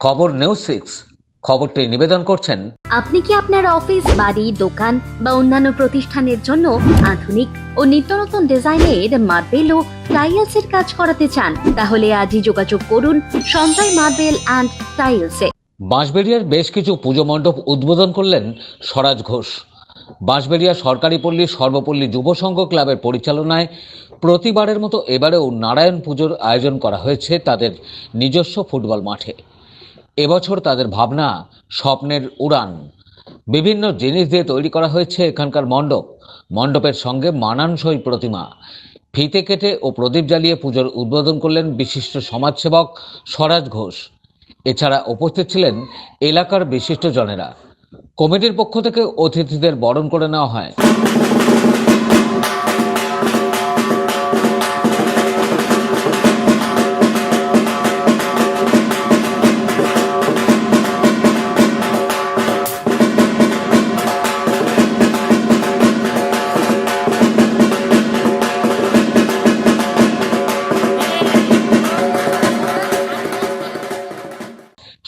Khabar news six খবরটি নিবেদন করছেন আপনি কি আপনার অফিস বাড়ি দোকান বা অন্যান্য প্রতিষ্ঠানের জন্য আধুনিক ও নিত্য নতুন ডিজাইনের মার্বেল ও টাইলসের কাজ করাতে চান? তাহলে আজই যোগাযোগ করুন সঞ্জয় মার্বেল অ্যান্ড টাইলসে বাঁশবেড়িয়ার বেশ কিছু পুজো মণ্ডপ উদ্বোধন করলেন স্বরাজ ঘোষ। বাঁশবেড়িয়া সরকারি পল্লী সর্বপল্লী যুব সংঘ ক্লাবের পরিচালনায় প্রতিবারের মতো এবারেও নারায়ণ পুজোর আয়োজন করা হয়েছে তাদের নিজস্ব ফুটবল মাঠে। এবছর তাদের ভাবনা স্বপ্নের উড়ান। বিভিন্ন জিনিস দিয়ে তৈরি করা হয়েছে এখানকার মণ্ডপ। মণ্ডপের সঙ্গে মানানসই প্রতিমা। ফিতে কেটে ও প্রদীপ জ্বালিয়ে পুজোর উদ্বোধন করলেন বিশিষ্ট সমাজসেবক স্বরাজ ঘোষ। এছাড়া উপস্থিত ছিলেন এলাকার বিশিষ্ট জনেরা। কমিটির পক্ষ থেকে অতিথিদের বরণ করে নেওয়া হয়।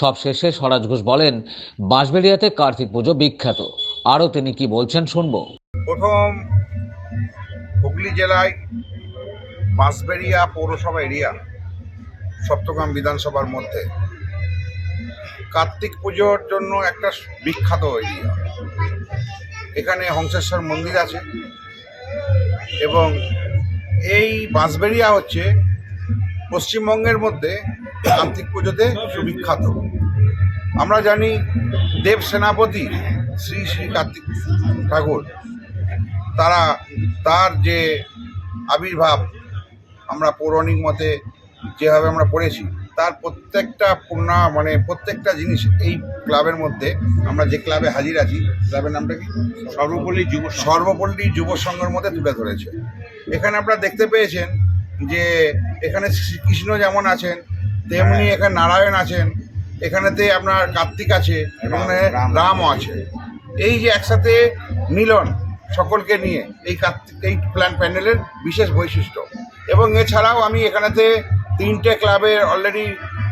সব শেষে স্বরাজ ঘোষ বলেন, বাঁশবেড়িয়াতে কার্তিক পুজো বিখ্যাত। আরও তিনি কি বলছেন শুনব। প্রথম হুগলি জেলায় বাঁশবেড়িয়া পৌরসভা এরিয়া, সপ্তগ্রাম বিধানসভার মধ্যে কার্তিক পুজোর জন্য একটা বিখ্যাত এরিয়া। এখানে হংসেশ্বর মন্দির আছে এবং এই বাঁশবেড়িয়া হচ্ছে পশ্চিমবঙ্গের মধ্যে কার্তিক পুজোতে সুবিখ্যাত। আমরা জানি দেব সেনাপতি শ্রী শ্রী কার্তিক ঠাকুর। তারা তার যে আবির্ভাব আমরা পৌরাণিক মতে যেভাবে আমরা পড়েছি তার প্রত্যেকটা পূর্ণা মানে প্রত্যেকটা জিনিস এই ক্লাবের মধ্যে আমরা যে ক্লাবে হাজির আছি ক্লাবের নামটা কি? সর্বপল্লী যুব সর্বপল্লী যুব সংঘের মধ্যে তুলে ধরেছে। এখানে আপনারা দেখতে পেয়েছেন যে এখানে শ্রীকৃষ্ণ যেমন আছেন তেমনি এখানে নারায়ণ আছেন এখানেতে আপনার কার্তিক আছে এবং রামও আছে। এই যে একসাথে মিলন সকলকে নিয়ে এই কার্তিক এই প্ল্যান প্যান্ডেলের বিশেষ বৈশিষ্ট্য। এবং এছাড়াও আমি এখানেতে তিনটে ক্লাবের অলরেডি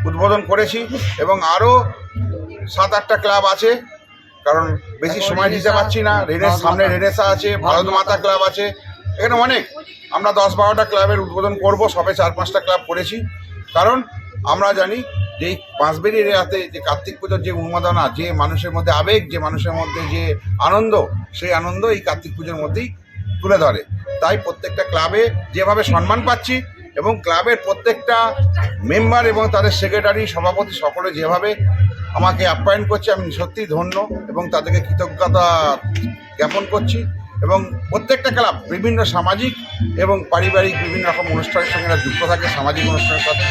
উদ্বোধন করেছি এবং আরও সাত আটটা ক্লাব আছে কারণ বেশি সময় দিতে পারছি না। রেনেস সামনে রেনেসা আছে ভারত মাতা ক্লাব আছে। এখানে অনেক। আমরা দশ বারোটা ক্লাবের উদ্বোধন করব সবে চার পাঁচটা ক্লাব করেছি। কারণ আমরা জানি যে এই বাঁশবেরি এরিয়াতে যে কার্তিক পুজোর যে উন্মাদনা, যে মানুষের মধ্যে আবেগ, যে মানুষের মধ্যে যে আনন্দ, সেই আনন্দ এই কার্তিক পুজোর মধ্যেই তুলে ধরে। তাই প্রত্যেকটা ক্লাবে যেভাবে সম্মান পাচ্ছি এবং ক্লাবের প্রত্যেকটা মেম্বার এবং তাদের সেক্রেটারি, সভাপতি সকলে যেভাবে আমাকে আপ্যায়ন করছে, আমি সত্যিই ধন্য এবং তাদেরকে কৃতজ্ঞতা জ্ঞাপন করছি। এবং প্রত্যেকটা ক্লাব বিভিন্ন সামাজিক এবং পারিবারিক বিভিন্ন রকম অনুষ্ঠানের সঙ্গে যুক্ত থাকে সামাজিক অনুষ্ঠানের সাথে।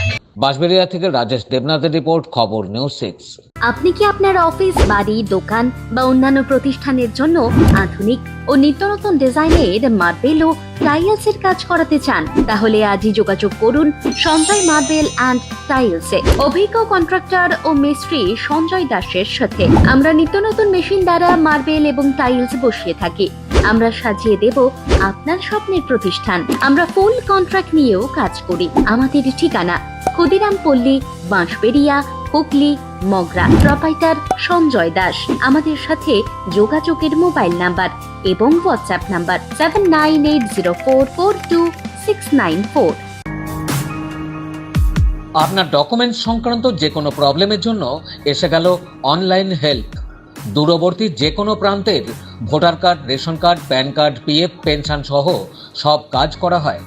বাঁশবেড়িয়া থেকে রাজেশ দেবনাথের রিপোর্ট খবর নিউজ সিক্স। আপনি কি আপনার অফিস বাড়ি দোকান বা অন্যান্য প্রতিষ্ঠানের জন্য আধুনিক ও নিত্য নতুন ডিজাইনের মার্বেল ও টাইলসের কাজ করাতে চান? তাহলে আজই যোগাযোগ করুন সঞ্জয় মার্বেল অ্যান্ড টাইলসে। অভিজ্ঞ কন্ট্রাক্টর ও মিস্ত্রি সঞ্জয় দাসের সাথে। আমরা নিত্য নতুন মেশিন দ্বারা মার্বেল এবং টাইলস বসিয়ে থাকি। আমরা সাজিয়ে দেব আপনার স্বপ্নের প্রতিষ্ঠান। আমরা ফুল কন্ট্রাক্ট নিয়েও কাজ করি। আমাদের ঠিকানা ক্ষুদিরাম পল্লী বাঁশবেড়িয়া, হুগলি, মগরা। প্রপাইটার সঞ্জয় দাস। আমাদের সাথে যোগাযোগের মোবাইল নাম্বার এবং WhatsApp number seven nine eight zero four four two six nine four. আপনার ডকুমেন্টস সংক্রান্ত যে কোনো প্রবলেমের জন্য এসে গেল অনলাইন হেল্প দূরবর্তী যে কোনো প্রান্তের voter card, ration card, PAN card, PF, pension সহ সব কাজ করা হয়।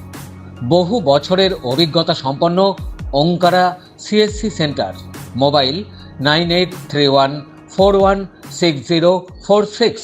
বহু বছরের অভিজ্ঞতা সম্পন্ন Onkara CSC centre. Mobile nine eight three one four one six zero four six.